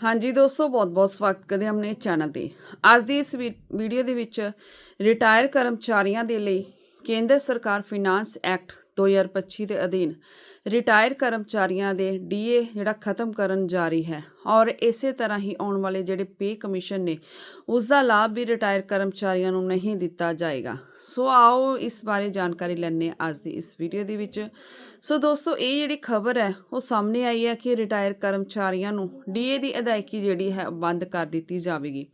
ਹਾਂਜੀ ਦੋਸਤੋ, ਬਹੁਤ-ਬਹੁਤ ਸਵਾਗਤ ਕਰਦੇ ਹਾਂ ਆਪਣੇ ਚੈਨਲ ਤੇ। ਅੱਜ ਦੀ ਇਸ ਵੀਡੀਓ ਦੇ ਵਿੱਚ ਰਿਟਾਇਰ ਕਰਮਚਾਰੀਆਂ ਦੇ ਲਈ ਕੇਂਦਰ ਸਰਕਾਰ ਫਾਈਨਾਂਸ ਐਕਟ 2025 ਦੇ ਅਧੀਨ ਰਿਟਾਇਰ ਕਰਮਚਾਰੀਆਂ ਦੇ ਡੀਏ ਜਿਹੜਾ ਖਤਮ ਕਰਨ ਜਾ ਰਹੀ ਹੈ ਔਰ ਇਸੇ ਤਰ੍ਹਾਂ ਹੀ ਆਉਣ ਵਾਲੇ ਜਿਹੜੇ ਪੇ ਕਮਿਸ਼ਨ ਨੇ ਉਸ ਦਾ ਲਾਭ ਵੀ ਰਿਟਾਇਰ ਕਰਮਚਾਰੀਆਂ ਨੂੰ ਨਹੀਂ ਦਿੱਤਾ ਜਾਏਗਾ। ਸੋ ਆਓ ਇਸ ਬਾਰੇ ਜਾਣਕਾਰੀ ਲੈਣੇ ਅੱਜ ਦੀ ਇਸ ਵੀਡੀਓ ਦੇ ਵਿੱਚ। ਸੋ ਦੋਸਤੋ, ਇਹ ਜਿਹੜੀ ਖਬਰ ਹੈ, ਉਹ ਸਾਹਮਣੇ ਆਈ ਹੈ ਕਿ ਰਿਟਾਇਰ ਕਰਮਚਾਰੀਆਂ ਨੂੰ ਡੀਏ ਦੀ ਅਦਾਇਗੀ ਜਿਹੜੀ ਹੈ ਬੰਦ ਕਰ ਦਿੱਤੀ ਜਾਵੇਗੀ।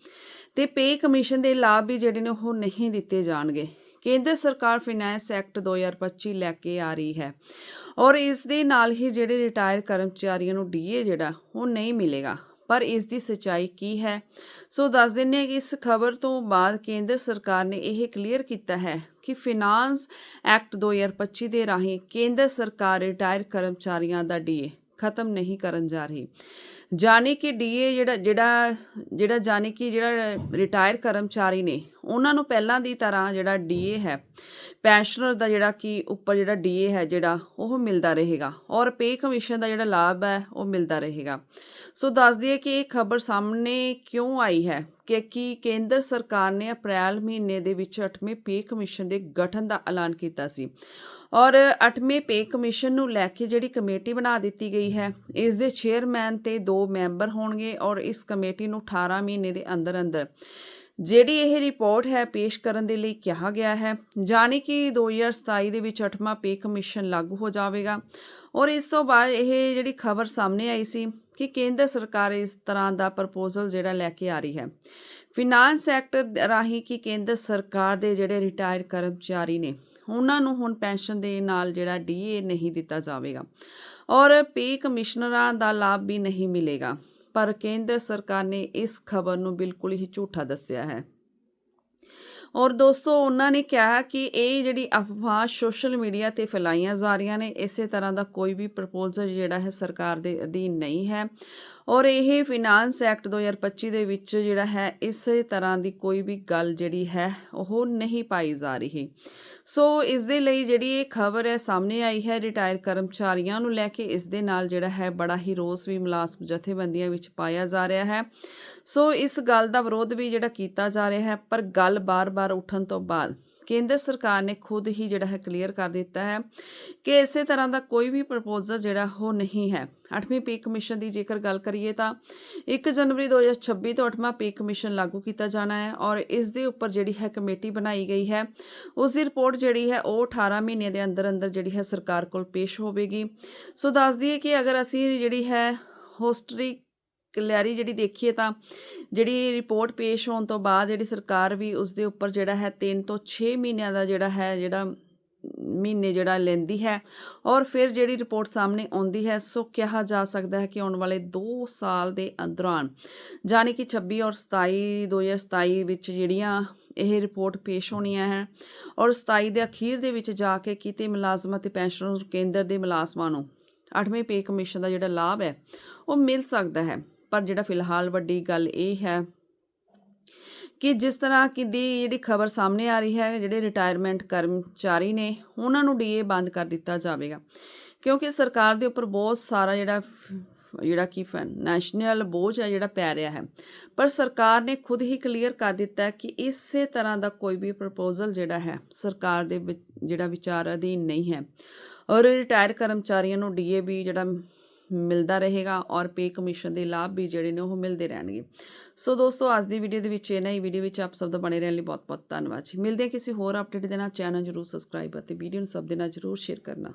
ਤੇ ਪੇ ਕਮਿਸ਼ਨ ਦੇ ਲਾਭ ਵੀ ਜਿਹੜੇ ਨੇ, ਉਹ ਨਹੀਂ ਦਿੱਤੇ ਜਾਣਗੇ। ਕੇਂਦਰ ਸਰਕਾਰ ਫਾਈਨੈਂਸ ਐਕਟ 2025 ਲੈ ਕੇ ਆ ਰਹੀ ਹੈ ਔਰ ਇਸ ਦੇ ਨਾਲ ਹੀ ਜਿਹੜੇ ਰਿਟਾਇਰ ਕਰਮਚਾਰੀਆਂ ਨੂੰ ਡੀਏ ਜਿਹੜਾ, ਉਹ ਨਹੀਂ ਮਿਲੇਗਾ। ਪਰ ਇਸ ਦੀ ਸਚਾਈ ਕੀ ਹੈ? ਸੋ ਦੱਸ ਦਿੰਨੇ ਹਾਂ ਕਿ ਇਸ ਖਬਰ ਤੋਂ ਬਾਅਦ ਕੇਂਦਰ ਸਰਕਾਰ ਨੇ ਇਹ ਕਲੀਅਰ ਕੀਤਾ ਹੈ ਕਿ ਫਾਈਨਾਂਸ ਐਕਟ 2025 ਦੇ ਰਾਹੀਂ ਕੇਂਦਰ ਸਰਕਾਰ ਰਿਟਾਇਰ ਕਰਮਚਾਰੀਆਂ ਦਾ ਡੀਏ ਖਤਮ ਨਹੀਂ ਕਰਨ ਜਾ ਰਹੀ। ਜਾਣੀ ਕਿ ਡੀਏ ਜਿਹੜਾ ਜਿਹੜਾ ਜਿਹੜਾ ਜਾਣੀ ਕਿ ਜਿਹੜਾ ਰਿਟਾਇਰ ਕਰਮਚਾਰੀ ਨੇ ਉਹਨਾਂ ਨੂੰ ਪਹਿਲਾਂ ਦੀ ਤਰ੍ਹਾਂ ਜਿਹੜਾ ਡੀਏ ਹੈ। ਪੈਨਸ਼ਨਰ ਦਾ ਜਿਹੜਾ ਕਿ ਉੱਪਰ ਜਿਹੜਾ ਡੀਏ ਹੈ ਜਿਹੜਾ ਉਹ ਮਿਲਦਾ ਰਹੇਗਾ ਔਰ ਪੇ ਕਮਿਸ਼ਨ ਦਾ ਜਿਹੜਾ ਲਾਭ ਹੈ ਉਹ ਮਿਲਦਾ ਰਹੇਗਾ। ਸੋ ਦੱਸ ਦਈਏ ਕਿ ਇਹ ਖਬਰ ਸਾਹਮਣੇ ਕਿਉਂ ਆਈ ਹੈ ਕਿ ਕੀ ਕੇਂਦਰ ਸਰਕਾਰ ਨੇ ਅਪ੍ਰੈਲ ਮਹੀਨੇ ਦੇ ਵਿੱਚ 8ਵੇਂ ਪੇ ਕਮਿਸ਼ਨ ਦੇ ਗਠਨ ਦਾ ਐਲਾਨ ਕੀਤਾ ਸੀ ਔਰ 8ਵੇਂ ਪੇ ਕਮਿਸ਼ਨ ਨੂੰ ਲੈ ਕੇ ਜਿਹੜੀ ਕਮੇਟੀ ਬਣਾ ਦਿੱਤੀ ਗਈ ਹੈ ਇਸ ਦੇ ਚੇਅਰਮੈਨ ਤੇ ਦੋ ਮੈਂਬਰ ਹੋਣਗੇ ਔਰ ਇਸ ਕਮੇਟੀ ਨੂੰ 18 ਮਹੀਨੇ ਦੇ ਅੰਦਰ ਅੰਦਰ ਜਿਹੜੀ ਇਹ ਰਿਪੋਰਟ ਹੈ ਪੇਸ਼ ਕਰਨ ਦੇ ਲਈ ਕਿਹਾ ਗਿਆ ਹੈ, ਜਾਣੀ ਕਿ 2027 ਦੇ ਵਿੱਚ 8ਵਾਂ ਪੇ ਕਮਿਸ਼ਨ ਲਾਗੂ ਹੋ ਜਾਵੇਗਾ। ਔਰ ਇਸ ਤੋਂ ਬਾਅਦ ਇਹ ਜਿਹੜੀ ਖਬਰ ਸਾਹਮਣੇ ਆਈ ਸੀ ਕਿ ਕੇਂਦਰ ਸਰਕਾਰ ਇਸ ਤਰ੍ਹਾਂ ਦਾ ਪ੍ਰਪੋਜ਼ਲ ਜਿਹੜਾ ਲੈ ਕੇ ਆ ਰਹੀ ਹੈ। ਫਾਈਨਾਂਸ ਸੈਕਟਰ ਰਾਹੀਂ ਕਿ ਕੇਂਦਰ ਸਰਕਾਰ ਦੇ ਜਿਹੜੇ ਰਿਟਾਇਰ ਕਰਮਚਾਰੀ ਨੇ, ਉਹਨਾਂ ਨੂੰ ਹੁਣ ਪੈਨਸ਼ਨ ਦੇ ਨਾਲ ਜਿਹੜਾ ਡੀਏ ਨਹੀਂ ਦਿੱਤਾ ਜਾਵੇਗਾ। ਔਰ ਪੇ ਕਮਿਸ਼ਨਰਾਂ ਦਾ ਲਾਭ ਵੀ ਨਹੀਂ ਮਿਲੇਗਾ। ਪਰ ਕੇਂਦਰ ਸਰਕਾਰ ਨੇ ਇਸ ਖਬਰ ਨੂੰ ਬਿਲਕੁਲ ਹੀ ਝੂਠਾ ਦੱਸਿਆ ਹੈ। ਔਰ ਦੋਸਤੋ, ਉਹਨਾਂ ਨੇ ਕਿਹਾ ਕਿ ਇਹ ਜਿਹੜੀ ਅਫਵਾਹ ਸੋਸ਼ਲ ਮੀਡੀਆ ਤੇ ਫੈਲਾਈਆਂ ਜਾ ਰਹੀਆਂ ਨੇ, ਇਸੇ ਤਰ੍ਹਾਂ ਦਾ ਕੋਈ ਵੀ ਪ੍ਰਪੋਜ਼ਲ ਜਿਹੜਾ ਹੈ ਸਰਕਾਰ ਦੇ ਅਧੀਨ ਨਹੀਂ ਹੈ। ਔਰ ਇਹ ਫਾਈਨਾਂਸ ਐਕਟ 2025 ਦੇ ਵਿੱਚ ਜਿਹੜਾ ਹੈ, ਇਸੇ ਤਰ੍ਹਾਂ ਦੀ ਕੋਈ ਵੀ ਗੱਲ ਜਿਹੜੀ ਹੈ, ਉਹ ਨਹੀਂ ਪਾਈ ਜਾ ਰਹੀ। ਸੋ, ਇਸ ਦੇ ਲਈ ਜਿਹੜੀ ਇਹ ਖਬਰ ਹੈ, ਸਾਹਮਣੇ ਆਈ ਹੈ ਰਿਟਾਇਰ ਕਰਮਚਾਰੀਆਂ ਨੂੰ ਲੈ ਕੇ ਇਸ ਦੇ ਨਾਲ ਜਿਹੜਾ ਹੈ, ਬੜਾ ਹੀ ਰੋਸ ਵੀ ਮੁਲਾਜ਼ਮ ਜਥੇਬੰਦੀਆਂ ਵਿੱਚ ਪਾਇਆ ਜਾ ਰਿਹਾ ਹੈ। ਸੋ, ਇਸ ਗੱਲ ਦਾ ਵਿਰੋਧ ਵੀ ਜਿਹੜਾ ਕੀਤਾ ਜਾ ਰਿਹਾ ਹੈ, ਪਰ ਗੱਲ ਬਾਰ-ਬਾਰ ਉੱਠਣ ਤੋਂ ਬਾਅਦ। ਕੇਂਦਰ ਸਰਕਾਰ ਨੇ ਖੁਦ ਹੀ ਜਿਹੜਾ ਹੈ ਕਲੀਅਰ ਕਰ ਦਿੱਤਾ ਹੈ ਕਿ ਇਸੇ ਤਰ੍ਹਾਂ ਦਾ ਕੋਈ ਵੀ ਪ੍ਰਪੋਜ਼ਲ ਜਿਹੜਾ ਉਹ ਨਹੀਂ ਹੈ। 8ਵੀਂ ਪੇ ਕਮਿਸ਼ਨ ਦੀ ਜੇਕਰ ਗੱਲ ਕਰੀਏ ਤਾਂ 1 ਜਨਵਰੀ 2026 ਤੋਂ 8ਵਾਂ ਪੇ ਕਮਿਸ਼ਨ ਲਾਗੂ ਕੀਤਾ ਜਾਣਾ ਹੈ ਔਰ ਇਸ ਦੇ ਉੱਪਰ ਜਿਹੜੀ ਹੈ ਕਮੇਟੀ ਬਣਾਈ ਗਈ ਹੈ। ਉਸ ਦੀ ਰਿਪੋਰਟ ਜਿਹੜੀ ਹੈ ਉਹ 18 ਮਹੀਨੇ ਦੇ ਅੰਦਰ ਅੰਦਰ ਜਿਹੜੀ ਹੈ ਸਰਕਾਰ ਕੋਲ ਪੇਸ਼ ਹੋਵੇਗੀ। ਸੋ ਦੱਸ ਦਈਏ ਕਿ ਅਗਰ ਅਸੀਂ ਜਿਹੜੀ ਹੈ ਹੋਸਟਰੀ ਕਲਿਆਰੀ ਜਿਹੜੀ ਦੇਖੀਏ ਤਾਂ ਜਿਹੜੀ ਰਿਪੋਰਟ ਪੇਸ਼ ਹੋਣ ਤੋਂ ਬਾਅਦ ਜਿਹੜੀ ਸਰਕਾਰ ਵੀ ਉਸ ਦੇ ਉੱਪਰ ਜਿਹੜਾ ਹੈ 3 ਤੋਂ 6 ਮਹੀਨਿਆਂ ਦਾ ਜਿਹੜਾ ਹੈ, ਜਿਹੜਾ ਮਹੀਨੇ ਜਿਹੜਾ ਲੈਂਦੀ ਹੈ ਔਰ ਫਿਰ ਜਿਹੜੀ ਰਿਪੋਰਟ ਸਾਹਮਣੇ ਆਉਂਦੀ ਹੈ, ਸੋ ਕਿਹਾ ਜਾ ਸਕਦਾ ਹੈ ਕਿ ਆਉਣ ਵਾਲੇ 2 ਸਾਲ ਦੇ ਦੌਰਾਨ ਜਾਨੀ ਕਿ 26 ਔਰ 27 2027 ਵਿੱਚ ਜਿਹੜੀਆਂ ਇਹ ਰਿਪੋਰਟ ਪੇਸ਼ ਹੋਣੀਆਂ ਹੈ ਔਰ 27 ਦੇ ਅਖੀਰ ਦੇ ਵਿੱਚ ਜਾ ਕੇ ਕਿਤੇ ਮੁਲਾਜ਼ਮਾਂ ਤੇ ਪੈਨਸ਼ਨਰ ਕੇਂਦਰ ਦੇ ਮੁਲਾਜ਼ਮਾਂ ਨੂੰ 8ਵੇਂ ਪੇ ਕਮਿਸ਼ਨ ਦਾ ਜਿਹੜਾ ਲਾਭ ਹੈ, ਉਹ ਮਿਲ ਸਕਦਾ ਹੈ। ਪਰ ਜਿਹੜਾ ਫਿਲਹਾਲ ਵੱਡੀ ਗੱਲ ਇਹ ਹੈ ਕਿ ਜਿਸ ਤਰ੍ਹਾਂ ਕਿ ਦੀ ਜਿਹੜੀ ਖਬਰ ਸਾਹਮਣੇ ਆ ਰਹੀ ਹੈ, ਜਿਹੜੇ ਰਿਟਾਇਰਮੈਂਟ ਕਰਮਚਾਰੀ ਨੇ, ਉਹਨਾਂ ਨੂੰ ਡੀਏ ਬੰਦ ਕਰ ਦਿੱਤਾ ਜਾਵੇਗਾ। ਕਿਉਂਕਿ ਸਰਕਾਰ ਦੇ ਉੱਪਰ ਬਹੁਤ ਸਾਰਾ ਜਿਹੜਾ ਜਿਹੜਾ ਕਿ ਨੈਸ਼ਨਲ ਬੋਝ ਹੈ, ਜਿਹੜਾ ਪੈ ਰਿਹਾ ਹੈ। ਪਰ ਸਰਕਾਰ ਨੇ ਖੁਦ ਹੀ ਕਲੀਅਰ ਕਰ ਦਿੱਤਾ ਹੈ ਕਿ ਇਸੇ ਤਰ੍ਹਾਂ ਦਾ ਕੋਈ ਵੀ ਪ੍ਰਪੋਜ਼ਲ ਜਿਹੜਾ ਹੈ, ਸਰਕਾਰ ਦੇ ਵਿੱਚ ਜਿਹੜਾ ਵਿਚਾਰ ਅਧੀਨ ਨਹੀਂ ਹੈ। ਔਰ ਰਿਟਾਇਰ ਕਰਮਚਾਰੀਆਂ ਨੂੰ ਡੀਏ ਵੀ ਜਿਹੜਾ ਮਿਲਦਾ ਰਹੇਗਾ ਔਰ ਪੇ ਕਮਿਸ਼ਨ ਦੇ ਲਾਭ ਵੀ ਜਿਹੜੇ ਨੇ ਉਹ ਮਿਲਦੇ ਰਹਿਣਗੇ। ਸੋ ਦੋਸਤੋ, ਅੱਜ ਦੀ ਵੀਡੀਓ ਦੇ ਵਿੱਚ ਇਹ ਨਈ ਵੀਡੀਓ ਵਿੱਚ ਆਪ ਸਭ ਦਾ ਬਣੇ ਰਹਿਣ ਲਈ ਬਹੁਤ ਬਹੁਤ ਧੰਨਵਾਦ ਜੀ। ਮਿਲਦੇ ਹਾਂ ਕਿਸੇ ਹੋਰ ਅਪਡੇਟ ਦੇ ਨਾਲ। ਚੈਨਲ ਜਰੂਰ ਸਬਸਕ੍ਰਾਈਬ ਅਤੇ ਵੀਡੀਓ ਨੂੰ ਸਭ ਦੇ ਨਾਲ ਜਰੂਰ ਸ਼ੇਅਰ ਕਰਨਾ।